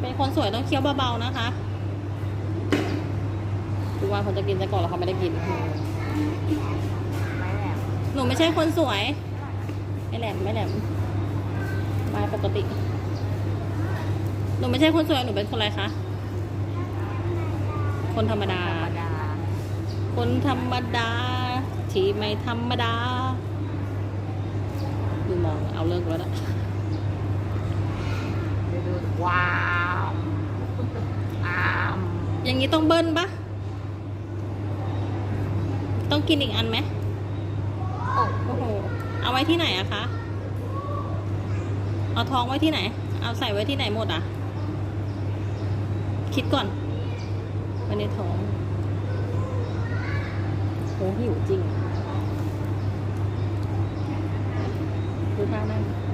เป็นคนสวยต้องเคี้ยวเบาๆนะคะดูว่าคนจะกินจะก่อนแล้วเขาไม่ได้กิน หนูไม่ใช่คนสวย ไม่แหลมไม่แหลมมาปกติ หนูไม่ใช่คนสวย หนูเป็นคนอะไรคะ คนธรรมดา คนธรรมดา ที่ไม่ธรรมดาดูมองเอาเลิกแล้วนะดูดูว้าวอามอย่างนี้ต้องเบิ้ลปะต้องกินอีกอันไหมโอ้โอ้โหเอาไว้ที่ไหนอะคะ เอาทองไว้ที่ไหน เอาใส่ไว้ที่ไหนหมดอะคิดก่อนไว้ในท้องโหิวจริงดูท่านั่ง